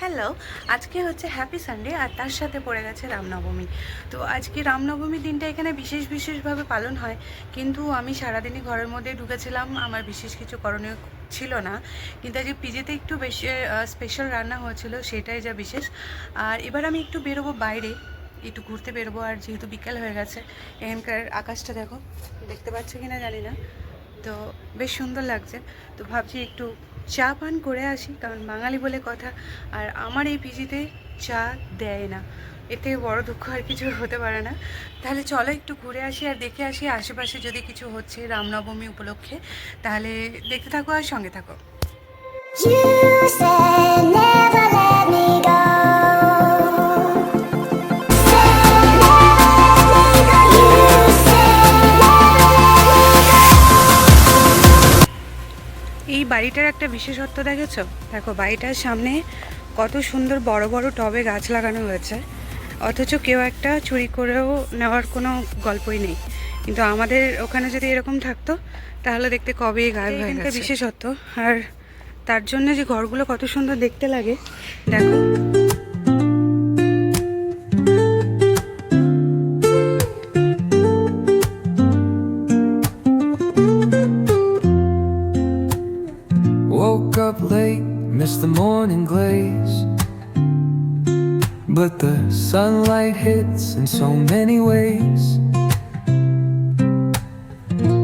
Hello আজকে হচ্ছে happy Sunday আর তার সাথে পড়ে গেছে রামনবমী। তো আজকে রামনবমী দিনটা এখানে বিশেষ, বিশেষভাবে পালন হয়। কিন্তু আমি সারাদিনই ঘরের মধ্যে ঢুকেছিলাম। আমার বিশেষ কিছু করণীয় ছিল না। কিন্তু আজকে পিজিতে একটু বেশি স্পেশাল রান্না হয়েছিল, সেটাই যা বিশেষ। আর এবার আমি একটু বেরোবো বাইরে। একটু ঘুরতে বেরোবো। আর যেহেতু বিকেল হয়ে গেছে, এখানকার আকাশটা দেখো, দেখতে পাচ্ছ কিনা জানি না। তো বেশ সুন্দর লাগছে। তো ভাবছি একটু চা পান করে আসি, কারণ বাঙালি বলে কথা। আর আমার এই পিজিতে চা দেয় না। এতে বড় দুঃখ আর কিছু হতে পারে না। তাহলে চলো একটু ঘুরে আসি আর দেখে আসি, আশেপাশে যদি কিছু হচ্ছে রামনবমী উপলক্ষে, তাহলে দেখতে থাকো আর সঙ্গে থাকো। বাড়িটার একটা বিশেষত্ব দেখেছ? দেখো বাড়িটার সামনে কত সুন্দর বড় বড় টবে গাছ লাগানো হয়েছে। অথচ কেউ একটা চুরি করেও নেওয়ার কোনো গল্পই নেই। কিন্তু আমাদের ওখানে যদি এরকম থাকতো তাহলে দেখতে কবেই গায়েব হয়ে গেছে? বিশেষত্ব। আর তার জন্য যে ঘরগুলো কত সুন্দর দেখতে লাগে দেখো। Sunlight hits in so many ways.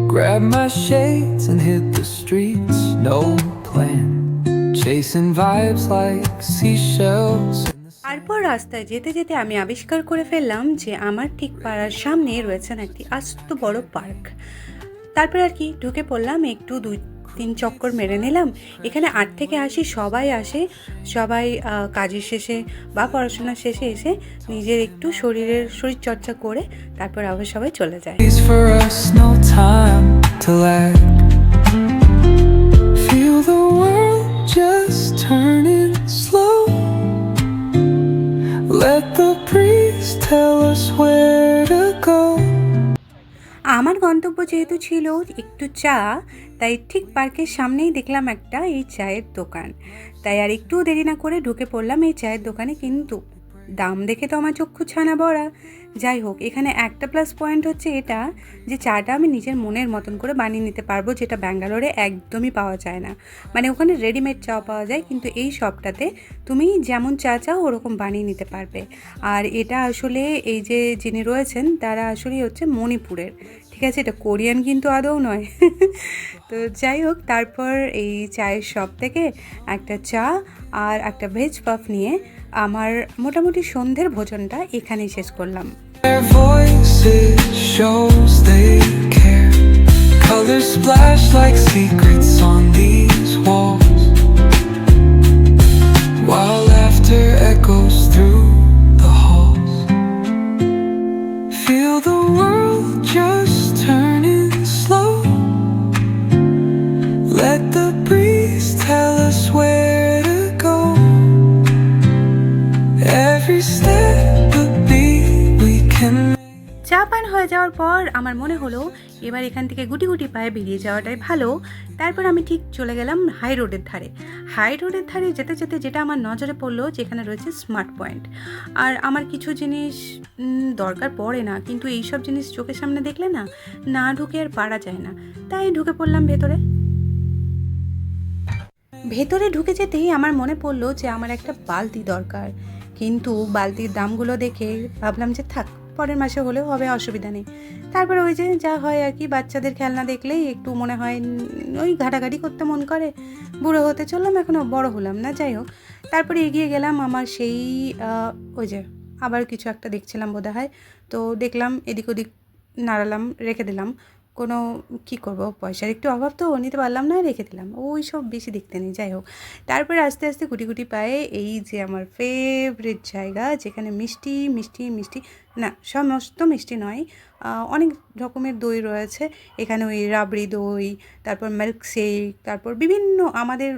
Grabbed my shades and hit the streets, no plan. Chasing vibes like seashells. তারপর রাস্তায় যেতে যেতে আমি আবিষ্কার করে ফেললাম যে আমার ঠিক পাড়ার সামনে রয়েছেন একটি আস্ত বড় পার্ক তারপর আর কি ঢুকে পড়লাম একটু দুই তিন চক্কর মেরে নিলাম। এখানে আট থেকে আসি সবাই আসে। সবাই কাজের শেষে বা পড়াশোনার শেষে এসে নিজের একটু শরীরের শরীর চর্চা করে তারপর আবার সবাই চলে যায়. Let the tell us where গন্তব্য যেহেতু ছিল একটু চা, তাই ঠিক পার্কের সামনেই দেখলাম একটা এই চায়ের দোকান। তাই আর একটু দেরি না করে ঢুকে পড়লাম এই চায়ের দোকানে কিন্তু। দাম দেখে তো আমার চক্ষু ছানা ভরা। যাই হোক, এখানে একটা প্লাস পয়েন্ট হচ্ছে এটা, যে চাটা আমি নিজের মনের মতন করে বানিয়ে নিতে পারব, যেটা ব্যাঙ্গালোরে একদমই পাওয়া যায় না। মানে ওখানে রেডিমেড চা পাওয়া যায়, কিন্তু এই শপটাতে তুমি যেমন চা চাও, ওরকম বানিয়ে নিতে পারবে। আর এটা আসলে এই যে যিনি রয়েছেন, তারা আসলেই হচ্ছে মণিপুরের। ঠিক আছে, এটা কোরিয়ান কিন্তু আদৌ নয়। তো যাই হোক, তারপর এই চায়ের শপ থেকে একটা চা আর একটা ভেজ পাফ নিয়ে আমার মোটামুটি সন্ধ্যের ভোজনটা এখানেই শেষ করলাম. Colors splash like secrets on these walls. পান হয়ে যাওয়ার পর আমার মনে হলো, এবার এখান থেকে গুটি গুটি পায়ে বেরিয়ে যাওয়াটাই ভালো। তারপর আমি ঠিক চলে গেলাম হাই রোডের ধারে। হাই রোডের ধারে যেতে যেতে যেটা আমার নজরে পড়ল, যেখানে রয়েছে স্মার্ট পয়েন্ট। আর আমার কিছু জিনিস দরকার পড়ে না, কিন্তু এই সব জিনিস চোখের সামনে দেখলে না না ঢুকে আর পারা যায় না। তাই ঢুকে পড়লাম ভেতরে। ভেতরে ঢুকে যেতেই আমার মনে পড়ল যে আমার একটা বালতি দরকার। কিন্তু বালতির দামগুলো দেখে ভাবলাম যে থাক পরের মাসে হলেও হবে, অসুবিধা নেই। তারপরে ওই যে যা হয় আর কি, বাচ্চাদের খেলনা দেখলেই একটু মনে হয় ওই ঘাটাঘাটি করতে মন করে। বুড়ো হতে চললাম এখনও বড় হলাম না, যাই হোক। তারপরে এগিয়ে গেলাম আমার সেই ওই যে আবার কিছু একটা দেখছিলাম বোধ হয় তো দেখলাম এদিক ওদিক নাড়ালাম, রেখে দিলাম। কোনো কি করব? পয়সার একটু অভাব তো, নিতে পারলাম না, রেখে দিলাম। ওই সব বেশি দেখতে নেই, যাই হোক। তারপর আস্তে আস্তে গুটি গুটি পায়ে এই যে আমার ফেভারিট জায়গা, যেখানে মিষ্টি মিষ্টি মিষ্টি, না, সমস্ত মিষ্টি নয় অনেক রকমের দই রয়েছে। এখানে ওই রাবড়ি দই, তারপর মিল্কশেক তারপর বিভিন্ন আমাদের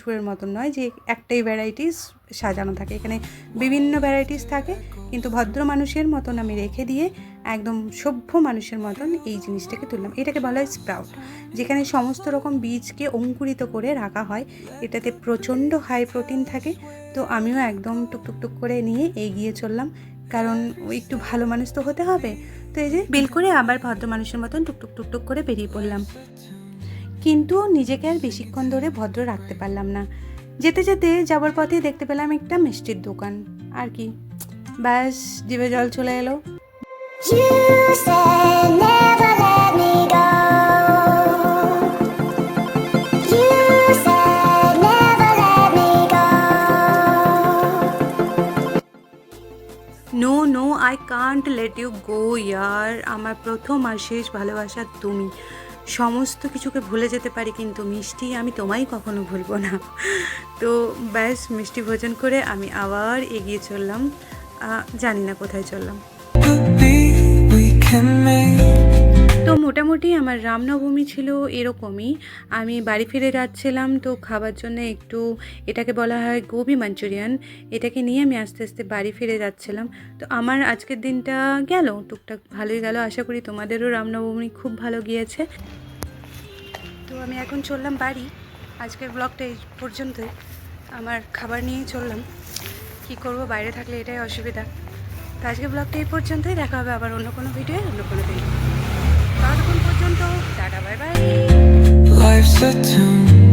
ঝুড়ের মতন নয় যে একটাই ভ্যারাইটিস সাজানো থাকে। এখানে বিভিন্ন ভ্যারাইটিস থাকে, কিন্তু ভদ্র মানুষের মতন আমি রেখে দিয়ে একদম সভ্য মানুষের মতন এই জিনিসটাকে তুললাম। এটাকে বলা হয় স্প্রাউট। যেখানে সমস্ত রকম বীজকে অঙ্কুরিত করে রাখা হয়। এটাতে প্রচণ্ড হাই প্রোটিন থাকে। তো আমিও একদম টুকটুক টুক করে নিয়ে এগিয়ে চললাম। কারণ একটু ভালো মানুষ তো হতে হবে। তো এই যে বিল করে আবার ভদ্র মানুষের মতন টুকটুক টুকটুক করে বেরিয়ে পড়লাম। কিন্তু নিজেকে আর বেশিক্ষণ ধরে ভদ্র রাখতে পারলাম না। যেতে যেতে যাবার পথে দেখতে পেলাম একটা মিষ্টির দোকান। আর কি? ব্যাস, জিভে জল চলে এলো. No no I can't let you go ইয়ার আমার প্রথম আর শেষ ভালোবাসা তুমি। সমস্ত কিছুকে ভুলে যেতে পারি, কিন্তু মিষ্টি আমি তোমায় কখনো ভুলবো না। তো ব্যাস, মিষ্টি ভোজন করে আমি আবার এগিয়ে চললাম। জানি না কোথায় চললাম। তো মোটামুটি আমার রামনবমী ছিল এরকমই। আমি বাড়ি ফিরে যাচ্ছিলাম, তো খাবার জন্য একটু এটাকে বলা হয় গোবি মাঞ্চুরিয়ান, এটাকে নিয়ে আমি আস্তে আস্তে বাড়ি ফিরে যাচ্ছিলাম। তো আমার আজকের দিনটা গেল, টুকটাক ভালোই গেল। আশা করি তোমাদেরও রামনবমী খুব ভালো গিয়েছে। তো আমি এখন চললাম বাড়ি। আজকের ব্লগটা এই পর্যন্তই। আমার খাবার নিয়েই চললাম। কি করব, বাইরে থাকলে এটাই অসুবিধা। তো আজকের ব্লগটা এই পর্যন্তই। দেখা হবে আবার অন্য কোনো ভিডিও অন্য কোনো দিন। ততক্ষণ পর্যন্ত tata bye bye life's a tune